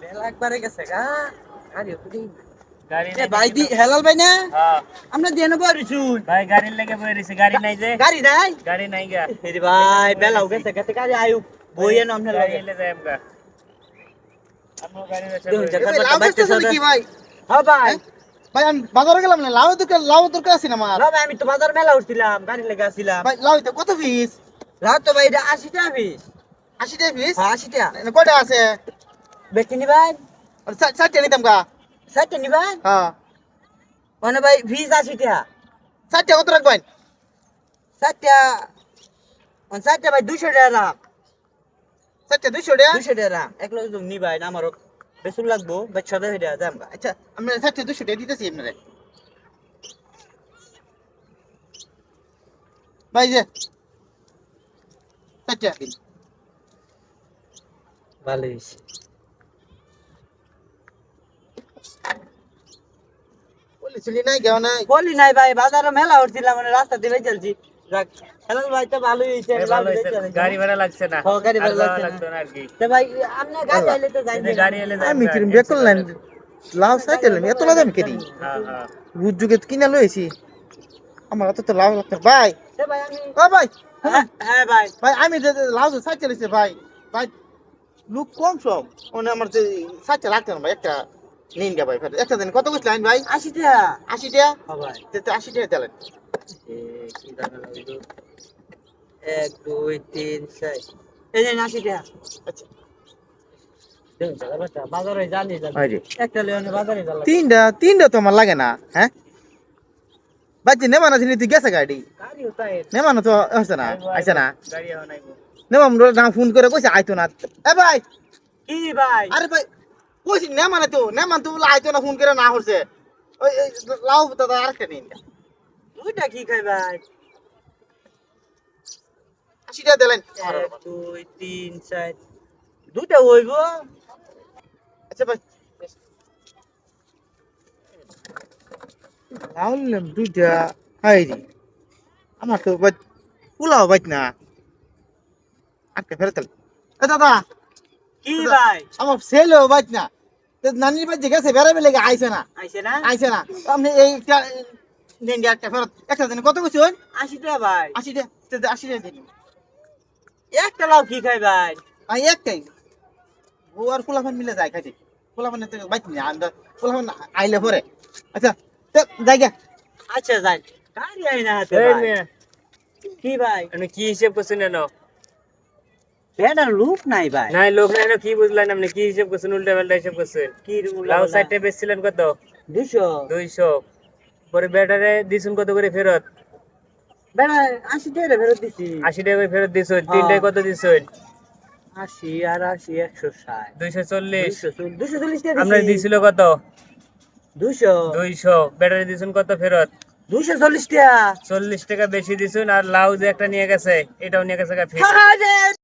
বেলা একবারে গেছে গা। গাড়ি উঠি গাড়ি ভাই হেলাল ভাই না? হ্যাঁ। আমরা দিয়ে নেব। রিসুন ভাই গাড়ির লেগে বই রইছে গাড়ি নাই যে। গাড়ি নাই? গাড়ি নাই গা। এরে ভাই বেলাও গেছে গেছে গাড়ি আয়ু। বইয়ে নাম না লাগে। এলে যাই আমরা আমরা গাড়ি আছে দেখুন, জায়গা- এই লাউ বেচতেছো ভাই হ্যাঁ ভাই। ভাই আমি বাজারে গেলাম না লাউ দরকার লাউ দরকার আছে না আমার? ভাই আমি তো বাজার মেলা উঠছিলাম গাড়ি লেগে আসছিলাম। ভাই লাউ তো কত পিস রাত তো ভাই এটা আশি টাকা পিস আশি টাকা পিস হ্যাঁ আশি টাকা কয়টা আছে? বেচতে নি ভাই ষাটটা নিতাম গা। ষাটটা নি ভাই? হ্যাঁ। মানে ভাই ফিস আশি টাকা ষাটটা কত রাখবেন? ষাটটা মানে ষাটটা ভাই দুশো টাকা দাম ষাটটা দুইশো টাকা? দুশো টাকা দাম এক লোক নি ভাই না আমারও বেসুর লাগবো ছটা হয়ে দাম আচ্ছা আমরা ষাটটা দুশো টাকা দিতেছি আপনারে। ভাই যে ষাটটা ভালো হয়েছে বলি নাই কেউ নাই। বলি নাই ভাই বাজারে মেলা উঠছিলাম মানে রাস্তা দিয়ে চলছি। যাক হেলাল ভাই তো ভালোই হয়েছে ভালো হইছে গাড়ি ভাড়া লাগছে না হ্যাঁ, গাড়ি ভাড়া লাগছে না। আর কি। তো ভাই আপনি গাড়ি আইলে তো যাই গাড়ি এলে যাই আমি আমরা, কিরম tension বেক করলেন নাই। লাউ সাইকেল এত লাভ আমি কেরি? হ্যাঁ হ্যাঁ। রুজ কিনা লইছি আমার অত তো লাভ লাগতো ভাই ভাই আমি ও ভাই। হ্যাঁ হ্যাঁ ভাই। ভাই আমি যে লাউ সাইকেল ভাই ভাই লুক কম সব মানে আমার যে সাইকেল লাগতো না ভাই একটা নিন গা ভাই। একটা দিন কত কইছ লাইন ভাই? আশি টাকা আশি টাকা হ্যাঁ আশি টাকা? এক দুই তিন চার। এই যে আশি টাকা আচ্ছা তিনটা তিনটা লাগে না হ্যাঁ? বাচ্চা নেমানো ছিল তুই গেছে গাড়ি? গাড়ি নেমানো তো হচ্ছে না আইসে না। গাড়ি এখন আইবো নেমাম না ফোন করে কইছে আইতো না। এ ভাই! কি ভাই? আরে ভাই কইছি নেমানে তো নেমান তো বলে আইতো না ফোন করে না করছে। ওই লাউ দাদা আরেকটা নিন দুইটা কি খাই ভাই? আশি টাকা দিলেন দুই তিন চার দুইটা হইব। আচ্ছা ভাই। লাউ নিলাম দুইটা হাই রে। আমার তো বাই পুলাও বাইত না। আটকে ফেরত এ দাদা। কি ভাই? আমার ছেলেও বাইত না। তো নানির বাড়ি গেছে বেড়াবে লেগে আইছে না। আইছে না? আইছে না। আপনি এই একটা একটা ফেরত একটা দিন কত কিছু আশি টাকা ভাই। আশি টাকা আশি টাকা দিন একটা লাউ কি খাই ভাই? আমি একটাই। ও আর পোলাফান মিলে যায় খাইতে পোলাফান তো বাইক নিয়ে আমরা পোলাফান আইলে পরে আচ্ছা তো যাই গা আচ্ছা যাই। গাড়ি আই না কি ভাই? কি হিসেব করছেন এনো বেটার লুক নাই ভাই। নাই লোক নাই না কি বুঝলেন আপনি? কি হিসেব করছেন? উল্টা পাল্টা হিসেব করছেন? কি লাউ সাইডে বেচছিলেন কত? দুশো দুইশো। পরে ব্যাটারে দিছুন কত করে ফেরত? বেটা আশি টাকা ফেরত দিছি। আশি টাকা করে ফেরত দিছুন। তিনটায় কত দিছুন? আর দুইশো টাকা আপনার দিছিল কত? দুশো দুইশো। ব্যাটারি দিছুন কত ফেরত? দুশো চল্লিশ টাকা। চল্লিশ টাকা বেশি দিছুন আর লাউ যে একটা নিয়ে গেছে এটাও নিয়ে গেছে